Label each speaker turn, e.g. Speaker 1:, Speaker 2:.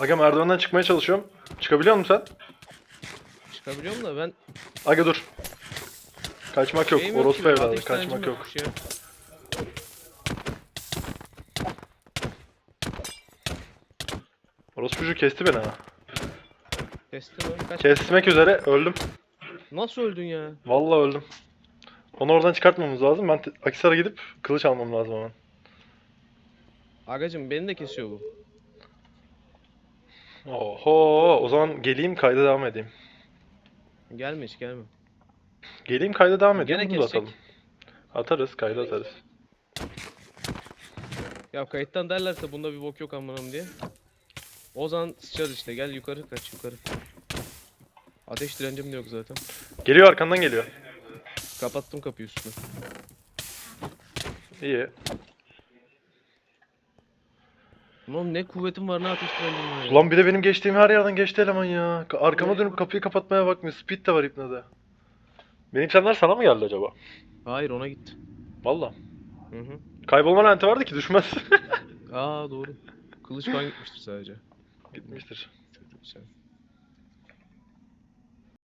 Speaker 1: Aga merdivenden çıkmaya çalışıyorum. Çıkabiliyor musun sen?
Speaker 2: Çıkabiliyorum da ben
Speaker 1: Aga dur. Kaçmak yok.
Speaker 2: şeyim yok
Speaker 1: Orospu
Speaker 2: ki,
Speaker 1: evladı.
Speaker 2: ateş
Speaker 1: Kaçmak yok.
Speaker 2: yokmuş ya.
Speaker 1: Orospucu kesti beni ha.
Speaker 2: Kesti mi? Kaç
Speaker 1: Kesmek üzere öldüm.
Speaker 2: Nasıl öldün ya?
Speaker 1: Vallahi öldüm. Onu oradan çıkartmamız lazım. Ben te- Akisar'a gidip kılıç almam lazım hemen.
Speaker 2: Agacım beni de kesiyor bu.
Speaker 1: Oho, o zaman geleyim kayda devam edeyim.
Speaker 2: Gelme hiç gelme.
Speaker 1: Geleyim kayda devam edeyim.
Speaker 2: Gene
Speaker 1: Bunu da
Speaker 2: kesecek.
Speaker 1: atalım. Atarız, kayda atarız.
Speaker 2: Ya kayıttan derlerse bunda bir bok yok amınam diye. O zaman sıçarız işte gel yukarı kaç yukarı. Ateş direncim de yok zaten.
Speaker 1: Geliyor arkandan geliyor.
Speaker 2: Kapattım kapıyı üstüne.
Speaker 1: İyi.
Speaker 2: Ulan ne kuvvetim var ne ateş direncim var ya.
Speaker 1: Ulan bir de benim geçtiğim her yerden geçti eleman ya. Ka- Arkama dönüp kapıyı kapatmaya bakmıyor. Speed de var ipnede. Benim senden sana mı geldi acaba?
Speaker 2: Hayır ona gitti.
Speaker 1: Valla.
Speaker 2: Hı hı.
Speaker 1: Kaybolma laneti vardı ki düşmez.
Speaker 2: Aa doğru. Kılıç falan gitmiştir sadece.
Speaker 1: Gitmiştir.
Speaker 2: Sen-